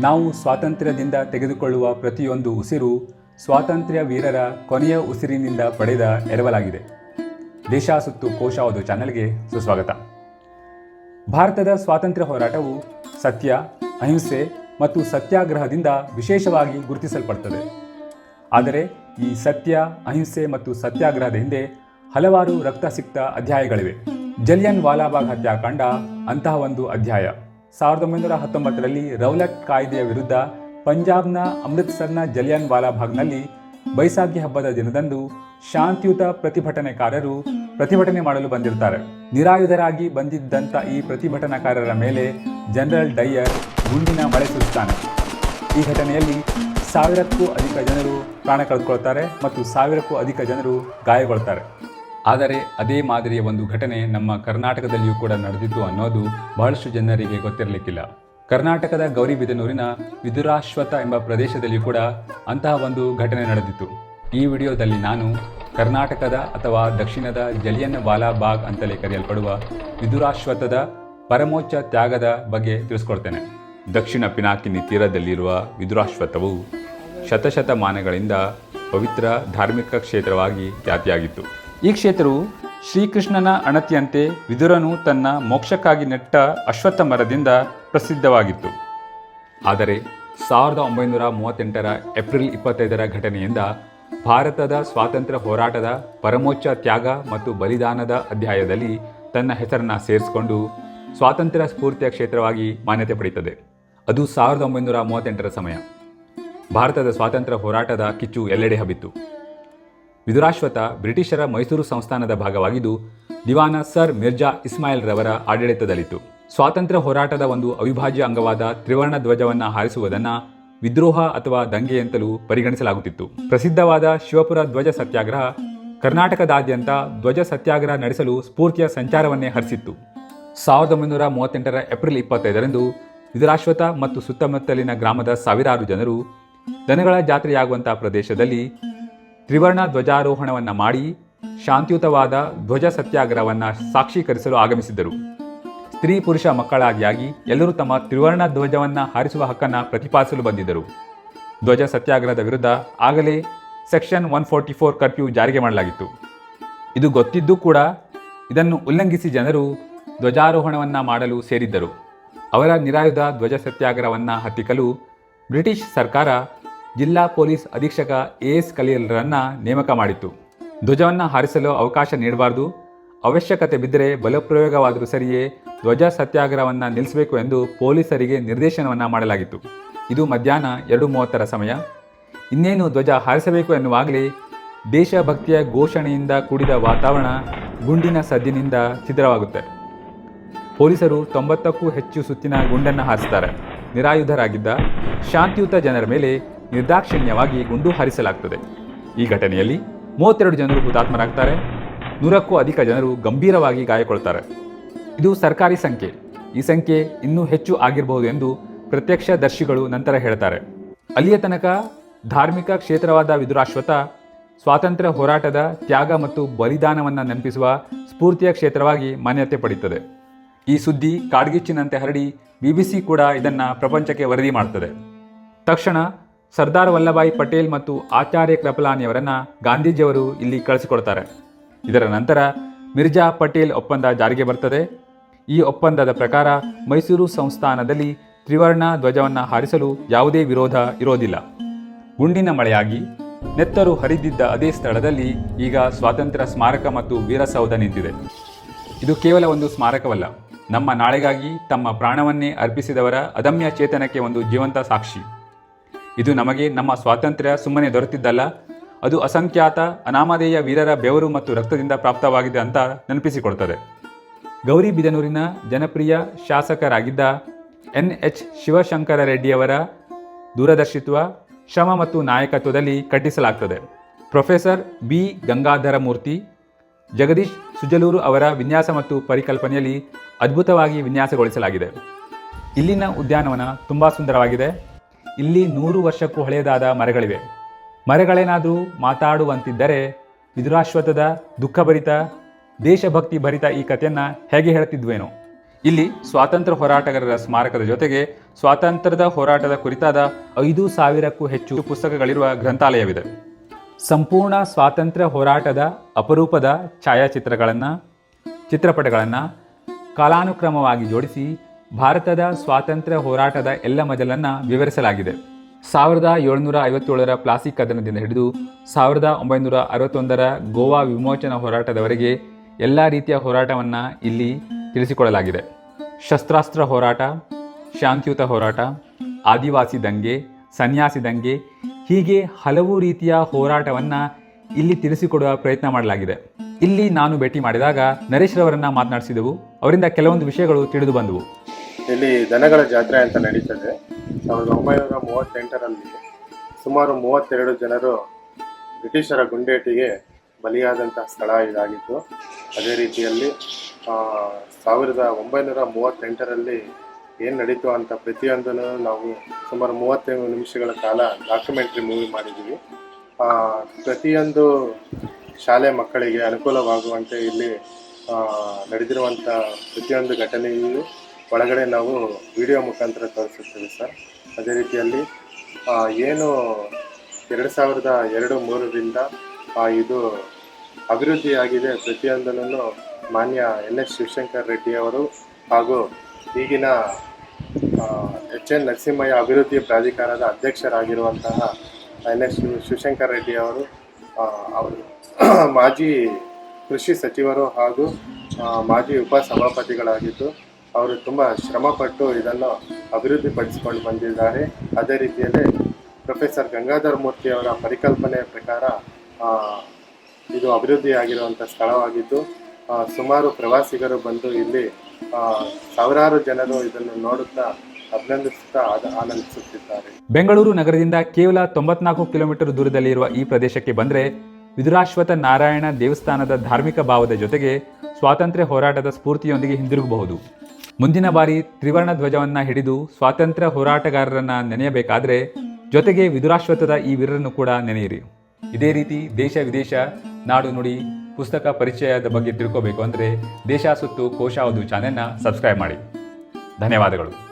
ನಾವು ಸ್ವಾತಂತ್ರ್ಯದಿಂದ ತೆಗೆದುಕೊಳ್ಳುವ ಪ್ರತಿಯೊಂದು ಉಸಿರು ಸ್ವಾತಂತ್ರ್ಯ ವೀರರ ಕೊನೆಯ ಉಸಿರಿನಿಂದ ಪಡೆದ ಎರವಲಾಗಿದೆ. ದೇಶ ಸುತ್ತು ಕೋಶ ಓದು ಚಾನೆಲ್ಗೆ ಸುಸ್ವಾಗತ. ಭಾರತದ ಸ್ವಾತಂತ್ರ್ಯ ಹೋರಾಟವು ಸತ್ಯ, ಅಹಿಂಸೆ ಮತ್ತು ಸತ್ಯಾಗ್ರಹದಿಂದ ವಿಶೇಷವಾಗಿ ಗುರುತಿಸಲ್ಪಡುತ್ತದೆ ಆದರೆ ಈ ಸತ್ಯ, ಅಹಿಂಸೆ ಮತ್ತು ಸತ್ಯಾಗ್ರಹದ ಹಿಂದೆ ಹಲವಾರು ರಕ್ತಸಿಕ್ತ ಅಧ್ಯಾಯಗಳಿವೆ. ಜಲಿಯನ್ ವಾಲಾಬಾಗ್ ಹತ್ಯಾಕಾಂಡ ಅಂತಹ ಒಂದು ಅಧ್ಯಾಯ. ಸಾವಿರದ ಒಂಬೈನೂರ ಹತ್ತೊಂಬತ್ತರಲ್ಲಿ ರೌಲಟ್ ಕಾಯ್ದೆಯ ವಿರುದ್ಧ ಪಂಜಾಬ್ನ ಅಮೃತ್ಸರ್ನ ಜಲಿಯನ್ ವಾಲಾಭಾಗ್ನಲ್ಲಿ ಬೈಸಾಖಿ ಹಬ್ಬದ ದಿನದಂದು ಶಾಂತಿಯುತ ಪ್ರತಿಭಟನೆಕಾರರು ಪ್ರತಿಭಟನೆ ಮಾಡಲು ಬಂದಿರ್ತಾರೆ ನಿರಾಯುಧರಾಗಿ ಬಂದಿದ್ದಂಥ ಈ ಪ್ರತಿಭಟನಾಕಾರರ ಮೇಲೆ ಜನರಲ್ ಡಯ್ಯರ್ ಗುಂಡಿನ ಮಳೆ ಸುರಿಸ್ತಾನೆ ಈ ಘಟನೆಯಲ್ಲಿ ಸಾವಿರಕ್ಕೂ ಅಧಿಕ ಜನರು ಪ್ರಾಣ ಕಳೆದುಕೊಳ್ತಾರೆ ಮತ್ತು ಸಾವಿರಕ್ಕೂ ಅಧಿಕ ಜನರು ಗಾಯಗೊಳ್ತಾರೆ ಆದರೆ ಅದೇ ಮಾದರಿಯ ಒಂದು ಘಟನೆ ನಮ್ಮ ಕರ್ನಾಟಕದಲ್ಲಿಯೂ ಕೂಡ ನಡೆದಿತ್ತು ಅನ್ನೋದು ಬಹಳಷ್ಟು ಜನರಿಗೆ ಗೊತ್ತಿರಲಿಕ್ಕಿಲ್ಲ. ಕರ್ನಾಟಕದ ಗೌರಿಬಿದನೂರಿನ ವಿದುರಾಶ್ವತ ಎಂಬ ಪ್ರದೇಶದಲ್ಲಿಯೂ ಕೂಡ ಅಂತಹ ಒಂದು ಘಟನೆ ನಡೆದಿತ್ತು. ಈ ವಿಡಿಯೋದಲ್ಲಿ ನಾನು ಕರ್ನಾಟಕದ ಅಥವಾ ದಕ್ಷಿಣದ ಜಲಿಯನ್ ವಾಲಾಬಾಗ್ ಅಂತಲೇ ಕರೆಯಲ್ಪಡುವ ವಿದುರಾಶ್ವತದ ಪರಮೋಚ್ಚ ತ್ಯಾಗದ ಬಗ್ಗೆ ತಿಳಿಸ್ಕೊಡ್ತೇನೆ. ದಕ್ಷಿಣ ಪಿನಾಕಿನಿ ತೀರದಲ್ಲಿರುವ ವಿದುರಾಶ್ವತವು ಶತಶತಮಾನಗಳಿಂದ ಪವಿತ್ರ ಧಾರ್ಮಿಕ ಕ್ಷೇತ್ರವಾಗಿ ಖ್ಯಾತಿಯಾಗಿತ್ತು. ಈ ಕ್ಷೇತ್ರವು ಶ್ರೀಕೃಷ್ಣನ ಅಣತಿಯಂತೆ ವಿದುರನು ತನ್ನ ಮೋಕ್ಷಕ್ಕಾಗಿ ನೆಟ್ಟ ಅಶ್ವತ್ಥ ಮರದಿಂದ ಪ್ರಸಿದ್ಧವಾಗಿತ್ತು. ಆದರೆ ಸಾವಿರದ ಒಂಬೈನೂರ ಮೂವತ್ತೆಂಟರ ಏಪ್ರಿಲ್ ಇಪ್ಪತ್ತೈದರ ಘಟನೆಯಿಂದ ಭಾರತದ ಸ್ವಾತಂತ್ರ್ಯ ಹೋರಾಟದ ಪರಮೋಚ್ಚ ತ್ಯಾಗ ಮತ್ತು ಬಲಿದಾನದ ಅಧ್ಯಾಯದಲ್ಲಿ ತನ್ನ ಹೆಸರನ್ನು ಸೇರಿಸಿಕೊಂಡು ಸ್ವಾತಂತ್ರ್ಯ ಸ್ಫೂರ್ತಿಯ ಕ್ಷೇತ್ರವಾಗಿ ಮಾನ್ಯತೆ ಪಡೆಯುತ್ತದೆ. ಅದು ಸಾವಿರದ ಒಂಬೈನೂರ ಮೂವತ್ತೆಂಟರ ಸಮಯ. ಭಾರತದ ಸ್ವಾತಂತ್ರ್ಯ ಹೋರಾಟದ ಕಿಚ್ಚು ಎಲ್ಲೆಡೆ ಹಬ್ಬಿತ್ತು. ವಿದುರಾಶ್ವತ ಬ್ರಿಟಿಷರ ಮೈಸೂರು ಸಂಸ್ಥಾನದ ಭಾಗವಾಗಿದ್ದು, ದಿವಾನ ಸರ್ ಮಿರ್ಜಾ ಇಸ್ಮಾಯಿಲ್ ರವರ ಆಡಳಿತದಲ್ಲಿತ್ತು. ಸ್ವಾತಂತ್ರ್ಯ ಹೋರಾಟದ ಒಂದು ಅವಿಭಾಜ್ಯ ಅಂಗವಾದ ತ್ರಿವರ್ಣ ಧ್ವಜವನ್ನು ಹಾರಿಸುವುದನ್ನು ವಿದ್ರೋಹ ಅಥವಾ ದಂಗೆಯಂತಲೂ ಪರಿಗಣಿಸಲಾಗುತ್ತಿತ್ತು. ಪ್ರಸಿದ್ಧವಾದ ಶಿವಪುರ ಧ್ವಜ ಸತ್ಯಾಗ್ರಹ ಕರ್ನಾಟಕದಾದ್ಯಂತ ಧ್ವಜ ಸತ್ಯಾಗ್ರಹ ನಡೆಸಲು ಸ್ಫೂರ್ತಿಯ ಸಂಚಾರವನ್ನೇ ಹರಿಸಿತ್ತು. ಸಾವಿರದ ಒಂಬೈನೂರ ಮೂವತ್ತೆಂಟರ ಏಪ್ರಿಲ್ ಇಪ್ಪತ್ತೈದರಂದು ವಿದುರಾಶ್ವಥ ಮತ್ತು ಸುತ್ತಮುತ್ತಲಿನ ಗ್ರಾಮದ ಸಾವಿರಾರು ಜನರು ದನಗಳ ಜಾತ್ರೆಯಾಗುವಂಥ ಪ್ರದೇಶದಲ್ಲಿ ತ್ರಿವರ್ಣ ಧ್ವಜಾರೋಹಣವನ್ನು ಮಾಡಿ ಶಾಂತಿಯುತವಾದ ಧ್ವಜ ಸತ್ಯಾಗ್ರಹವನ್ನು ಸಾಕ್ಷೀಕರಿಸಲು ಆಗಮಿಸಿದ್ದರು. ಸ್ತ್ರೀ ಪುರುಷ ಮಕ್ಕಳಾಗಿಯಾಗಿ ಎಲ್ಲರೂ ತಮ್ಮ ತ್ರಿವರ್ಣ ಧ್ವಜವನ್ನು ಹಾರಿಸುವ ಹಕ್ಕನ್ನು ಪ್ರತಿಪಾದಿಸಲು ಬಂದಿದ್ದರು. ಧ್ವಜ ಸತ್ಯಾಗ್ರಹದ ವಿರುದ್ಧ ಆಗಲೇ section one forty four curfew ಜಾರಿಗೆ ಮಾಡಲಾಗಿತ್ತು. ಇದು ಗೊತ್ತಿದ್ದೂ ಕೂಡ ಇದನ್ನು ಉಲ್ಲಂಘಿಸಿ ಜನರು ಧ್ವಜಾರೋಹಣವನ್ನು ಮಾಡಲು ಸೇರಿದ್ದರು. ಅವರ ನಿರಾಯುಧ ಧ್ವಜ ಸತ್ಯಾಗ್ರಹವನ್ನು ಹತ್ತಿಕ್ಕಲು ಬ್ರಿಟಿಷ್ ಸರ್ಕಾರ ಜಿಲ್ಲಾ ಪೊಲೀಸ್ ಅಧೀಕ್ಷಕ ಎ ಎಸ್ ಕಲಿಯಲ್ರನ್ನ ನೇಮಕ ಮಾಡಿತ್ತು. ಧ್ವಜವನ್ನು ಹಾರಿಸಲು ಅವಕಾಶ ನೀಡಬಾರದು. ಅವಶ್ಯಕತೆ ಬಿದ್ದರೆ ಬಲಪ್ರಯೋಗವಾದರೂ ಸರಿಯೇ ಧ್ವಜ ಸತ್ಯಾಗ್ರಹವನ್ನು ನಿಲ್ಲಿಸಬೇಕು ಎಂದು ಪೊಲೀಸರಿಗೆ ನಿರ್ದೇಶನವನ್ನು ಮಾಡಲಾಗಿತ್ತು. ಇದು ಮಧ್ಯಾಹ್ನ ಎರಡು ಮೂವತ್ತರ ಸಮಯ. ಇನ್ನೇನು ಧ್ವಜ ಹಾರಿಸಬೇಕು ಎನ್ನುವಾಗಲೇ ದೇಶಭಕ್ತಿಯ ಘೋಷಣೆಯಿಂದ ಕೂಡಿದ ವಾತಾವರಣ ಗುಂಡಿನ ಸದ್ದಿನಿಂದ ಛಿದ್ರವಾಗುತ್ತೆ. ಪೊಲೀಸರು ತೊಂಬತ್ತಕ್ಕೂ ಹೆಚ್ಚು ಸುತ್ತಿನ ಗುಂಡನ್ನು ಹಾರಿಸ್ತಾರೆ. ನಿರಾಯುಧರಾಗಿದ್ದ ಶಾಂತಿಯುತ ಜನರ ಮೇಲೆ ನಿರ್ದಾಕ್ಷಿಣ್ಯವಾಗಿ ಗುಂಡು ಹಾರಿಸಲಾಗ್ತದೆ. ಈ ಘಟನೆಯಲ್ಲಿ ಮೂವತ್ತೆರಡು ಜನರು ಹುತಾತ್ಮರಾಗ್ತಾರೆ. ನೂರಕ್ಕೂ ಅಧಿಕ ಜನರು ಗಂಭೀರವಾಗಿ ಗಾಯಗೊಳ್ತಾರೆ. ಇದು ಸರ್ಕಾರಿ ಸಂಖ್ಯೆ. ಈ ಸಂಖ್ಯೆ ಇನ್ನೂ ಹೆಚ್ಚು ಆಗಿರಬಹುದು ಎಂದು ಪ್ರತ್ಯಕ್ಷದರ್ಶಿಗಳು ನಂತರ ಹೇಳ್ತಾರೆ. ಅಲ್ಲಿಯ ತನಕ ಧಾರ್ಮಿಕ ಕ್ಷೇತ್ರವಾದ ವಿದುರಾಶ್ವತ ಸ್ವಾತಂತ್ರ್ಯ ಹೋರಾಟದ ತ್ಯಾಗ ಮತ್ತು ಬಲಿದಾನವನ್ನು ನೆನಪಿಸುವ ಸ್ಫೂರ್ತಿಯ ಕ್ಷೇತ್ರವಾಗಿ ಮಾನ್ಯತೆ ಪಡೆಯುತ್ತದೆ. ಈ ಸುದ್ದಿ ಕಾಡ್ಗಿಚ್ಚಿನಂತೆ ಹರಡಿ ಬಿಬಿಸಿ ಕೂಡ ಇದನ್ನು ಪ್ರಪಂಚಕ್ಕೆ ವರದಿ ಮಾಡುತ್ತದೆ ತಕ್ಷಣ ಸರ್ದಾರ್ ವಲ್ಲಭಾಯಿ ಪಟೇಲ್ ಮತ್ತು ಆಚಾರ್ಯ ಕೃಪಲಾನಿಯವರನ್ನು ಗಾಂಧೀಜಿಯವರು ಇಲ್ಲಿ ಕಳಿಸಿಕೊಡ್ತಾರೆ. ಇದರ ನಂತರ ಮಿರ್ಜಾ ಪಟೇಲ್ ಒಪ್ಪಂದ ಜಾರಿಗೆ ಬರ್ತದೆ. ಈ ಒಪ್ಪಂದದ ಪ್ರಕಾರ ಮೈಸೂರು ಸಂಸ್ಥಾನದಲ್ಲಿ ತ್ರಿವರ್ಣ ಧ್ವಜವನ್ನು ಹಾರಿಸಲು ಯಾವುದೇ ವಿರೋಧ ಇರೋದಿಲ್ಲ. ಗುಂಡಿನ ಮಳೆಯಾಗಿ ನೆತ್ತರು ಹರಿದಿದ್ದ ಅದೇ ಸ್ಥಳದಲ್ಲಿ ಈಗ ಸ್ವಾತಂತ್ರ್ಯ ಸ್ಮಾರಕ ಮತ್ತು ವೀರಸೌಧ ನಿಂತಿದೆ. ಇದು ಕೇವಲ ಒಂದು ಸ್ಮಾರಕವಲ್ಲ, ನಮ್ಮ ನಾಳೆಗಾಗಿ ತಮ್ಮ ಪ್ರಾಣವನ್ನೇ ಅರ್ಪಿಸಿದವರ ಅದಮ್ಯ ಚೇತನಕ್ಕೆ ಒಂದು ಜೀವಂತ ಸಾಕ್ಷಿ. ಇದು ನಮಗೆ ನಮ್ಮ ಸ್ವಾತಂತ್ರ್ಯ ಸುಮ್ಮನೆ ದೊರೆತಿದ್ದಲ್ಲ. ಅದು ಅಸಂಖ್ಯಾತ, ಅನಾಮಧೇಯ ವೀರರ ಬೆವರು ಮತ್ತು ರಕ್ತದಿಂದ ಪ್ರಾಪ್ತವಾಗಿದೆ ಅಂತ ನೆನಪಿಸಿಕೊಡ್ತದೆ ಗೌರಿಬಿದನೂರಿನ ಜನಪ್ರಿಯ ಶಾಸಕರಾಗಿದ್ದ ಎನ್ ಎಚ್ ಶಿವಶಂಕರ ರೆಡ್ಡಿಯವರ ದೂರದರ್ಶಿತ್ವ ಶ್ರಮ ಮತ್ತು ನಾಯಕತ್ವದಲ್ಲಿ ಕಟ್ಟಿಸಲಾಗ್ತದೆ. Professor B. ಗಂಗಾಧರ ಮೂರ್ತಿ ಜಗದೀಶ್ ಸುಜಲೂರು ಅವರ ವಿನ್ಯಾಸ ಮತ್ತು ಪರಿಕಲ್ಪನೆಯಲ್ಲಿ ಅದ್ಭುತವಾಗಿ ವಿನ್ಯಾಸಗೊಳಿಸಲಾಗಿದೆ. ಇಲ್ಲಿನ ಉದ್ಯಾನವನ ತುಂಬ ಸುಂದರವಾಗಿದೆ. ಇಲ್ಲಿ ನೂರು ವರ್ಷಕ್ಕೂ ಹಳೆಯದಾದ ಮರಗಳಿವೆ. ಮರಗಳೇನಾದರೂ ಮಾತಾಡುವಂತಿದ್ದರೆ ವಿದುರಾಶ್ವತದ ದುಃಖಭರಿತ ದೇಶಭಕ್ತಿ ಭರಿತ ಈ ಕಥೆಯನ್ನು ಹೇಗೆ ಹೇಳ್ತಿದ್ವೇನೋ ಇಲ್ಲಿ ಸ್ವಾತಂತ್ರ್ಯ ಹೋರಾಟಗಾರರ ಸ್ಮಾರಕದ ಜೊತೆಗೆ ಸ್ವಾತಂತ್ರ್ಯದ ಹೋರಾಟದ ಕುರಿತಾದ ಐದು ಸಾವಿರಕ್ಕೂ ಹೆಚ್ಚು ಪುಸ್ತಕಗಳಿರುವ ಗ್ರಂಥಾಲಯವಿದೆ. ಸಂಪೂರ್ಣ ಸ್ವಾತಂತ್ರ್ಯ ಹೋರಾಟದ ಅಪರೂಪದ ಛಾಯಾಚಿತ್ರಗಳನ್ನು, ಚಿತ್ರಪಟಗಳನ್ನು ಕಾಲಾನುಕ್ರಮವಾಗಿ ಜೋಡಿಸಿ ಭಾರತದ ಸ್ವಾತಂತ್ರ್ಯ ಹೋರಾಟದ ಎಲ್ಲ ಮಜಲನ್ನು ವಿವರಿಸಲಾಗಿದೆ. ಸಾವಿರದ ಏಳುನೂರ ಐವತ್ತೇಳರ ಪ್ಲಾಸಿಕ್ ಕದನದಿಂದ ಹಿಡಿದು ಸಾವಿರದ ಒಂಬೈನೂರ ಅರವತ್ತೊಂದರ ಗೋವಾ ವಿಮೋಚನಾ ಹೋರಾಟದವರೆಗೆ ಎಲ್ಲ ರೀತಿಯ ಹೋರಾಟವನ್ನು ಇಲ್ಲಿ ತಿಳಿಸಿಕೊಡಲಾಗಿದೆ ಶಸ್ತ್ರಾಸ್ತ್ರ ಹೋರಾಟ, ಶಾಂತಿಯುತ ಹೋರಾಟ, ಆದಿವಾಸಿ ದಂಗೆ, ಸನ್ಯಾಸಿ ದಂಗೆ, ಹೀಗೆ ಹಲವು ರೀತಿಯ ಹೋರಾಟವನ್ನು ಇಲ್ಲಿ ತಿಳಿಸಿಕೊಡುವ ಪ್ರಯತ್ನ ಮಾಡಲಾಗಿದೆ. ಇಲ್ಲಿ ನಾನು ಭೇಟಿ ಮಾಡಿದಾಗ ನರೇಶ್ ರವರನ್ನು ಮಾತನಾಡಿಸಿದೆವು, ಅವರಿಂದ ಕೆಲವೊಂದು ವಿಷಯಗಳು ತಿಳಿದು ಬಂದವು. ಇಲ್ಲಿ ದನಗಳ ಜಾತ್ರೆ ಅಂತ ನಡೀತದೆ. ಸಾವಿರದ ಒಂಬೈನೂರ ಮೂವತ್ತೆಂಟರಲ್ಲಿ ಸುಮಾರು ಮೂವತ್ತೆರಡು ಜನರು ಬ್ರಿಟಿಷರ ಗುಂಡೇಟಿಗೆ ಬಲಿಯಾದಂತಹ ಸ್ಥಳ ಇದಾಗಿತ್ತು. ಅದೇ ರೀತಿಯಲ್ಲಿ ಸಾವಿರದ ಒಂಬೈನೂರ ಮೂವತ್ತೆಂಟರಲ್ಲಿ ಏನು ನಡೀತು ಅಂತ ಪ್ರತಿಯೊಂದನ್ನು ನಾವು ಸುಮಾರು ಮೂವತ್ತೈದು ನಿಮಿಷಗಳ ಕಾಲ ಡಾಕ್ಯುಮೆಂಟ್ರಿ ಮೂವಿ ಮಾಡಿದ್ದೀವಿ. ಪ್ರತಿಯೊಂದು ಶಾಲೆ ಮಕ್ಕಳಿಗೆ ಅನುಕೂಲವಾಗುವಂತೆ ಇಲ್ಲಿ ನಡೆದಿರುವಂಥ ಪ್ರತಿಯೊಂದು ಘಟನೆಯು ಒಳಗಡೆ ನಾವು ವಿಡಿಯೋ ಮುಖಾಂತರ ತೋರಿಸುತ್ತೇವೆ ಸರ್. ಅದೇ ರೀತಿಯಲ್ಲಿ ಏನು ಎರಡು ಸಾವಿರದ ಎರಡು ಮೂರರಿಂದ ಇದು ಅಭಿವೃದ್ಧಿಯಾಗಿದೆ. ಪ್ರತಿಯೊಂದನ್ನು ಮಾನ್ಯ ಎನ್ ಎಸ್ ಶಿವಶಂಕರ್ ರೆಡ್ಡಿ ಅವರು ಹಾಗೂ ಈಗಿನ ಎಚ್ ಎನ್ ನರಸಿಂಹಯ್ಯ ಅಭಿವೃದ್ಧಿ ಪ್ರಾಧಿಕಾರದ ಅಧ್ಯಕ್ಷರಾಗಿರುವಂತಹ ಎನ್ ಎಸ್ ಶಿವಶಂಕರ್ ರೆಡ್ಡಿ ಅವರು ಅವರು ಮಾಜಿ ಕೃಷಿ ಸಚಿವರು ಹಾಗೂ ಮಾಜಿ ಉಪ ಸಭಾಪತಿಗಳಾಗಿದ್ದು ಅವರು ತುಂಬ ಶ್ರಮಪಟ್ಟು ಇದನ್ನು ಅಭಿವೃದ್ಧಿಪಡಿಸಿಕೊಂಡು ಬಂದಿದ್ದಾರೆ. ಅದೇ ರೀತಿಯಲ್ಲಿ ಪ್ರೊಫೆಸರ್ ಗಂಗಾಧರ್ ಮೂರ್ತಿ ಅವರ ಪರಿಕಲ್ಪನೆಯ ಪ್ರಕಾರ ಇದು ಅಭಿವೃದ್ಧಿಯಾಗಿರುವಂಥ ಸ್ಥಳವಾಗಿದ್ದು ಸುಮಾರು ಪ್ರವಾಸಿಗರು ಬಂದು ಇಲ್ಲಿ ಸಾವಿರಾರು ಜನರು ಇದನ್ನು ನೋಡುತ್ತಾ ಅಭಿನಂದಿಸುತ್ತಾ ಆನಂದಿಸುತ್ತಿದ್ದಾರೆ. ಬೆಂಗಳೂರು ನಗರದಿಂದ ಕೇವಲ ತೊಂಬತ್ನಾಲ್ಕು ಕಿಲೋಮೀಟರ್ ದೂರದಲ್ಲಿರುವ ಈ ಪ್ರದೇಶಕ್ಕೆ ಬಂದರೆ ವಿದುರಾಶ್ವತ ನಾರಾಯಣ ದೇವಸ್ಥಾನದ ಧಾರ್ಮಿಕ ಭಾವದ ಜೊತೆಗೆ ಸ್ವಾತಂತ್ರ್ಯ ಹೋರಾಟದ ಸ್ಫೂರ್ತಿಯೊಂದಿಗೆ ಹಿಂದಿರುಗಬಹುದು. ಮುಂದಿನ ಬಾರಿ ತ್ರಿವರ್ಣ ಧ್ವಜವನ್ನ ಹಿಡಿದು ಸ್ವಾತಂತ್ರ್ಯ ಹೋರಾಟಗಾರರನ್ನ ನೆನೆಯಬೇಕಾದ್ರೆ ಜೊತೆಗೆ ವಿದುರಾಶ್ವತ್ಥದ ಈ ವೀರರನ್ನು ಕೂಡ ನೆನೆಯಿರಿ. ಇದೇ ರೀತಿ ದೇಶ ವಿದೇಶ, ನಾಡು ನುಡಿ, ಪುಸ್ತಕ ಪರಿಚಯದ ಬಗ್ಗೆ ತಿಳ್ಕೋಬೇಕು ಅಂದರೆ ದೇಶ ಸುತ್ತು ಕೋಶ ಓದು ಚಾನೆಲ್ನ ಸಬ್ಸ್ಕ್ರೈಬ್ ಮಾಡಿ. ಧನ್ಯವಾದಗಳು.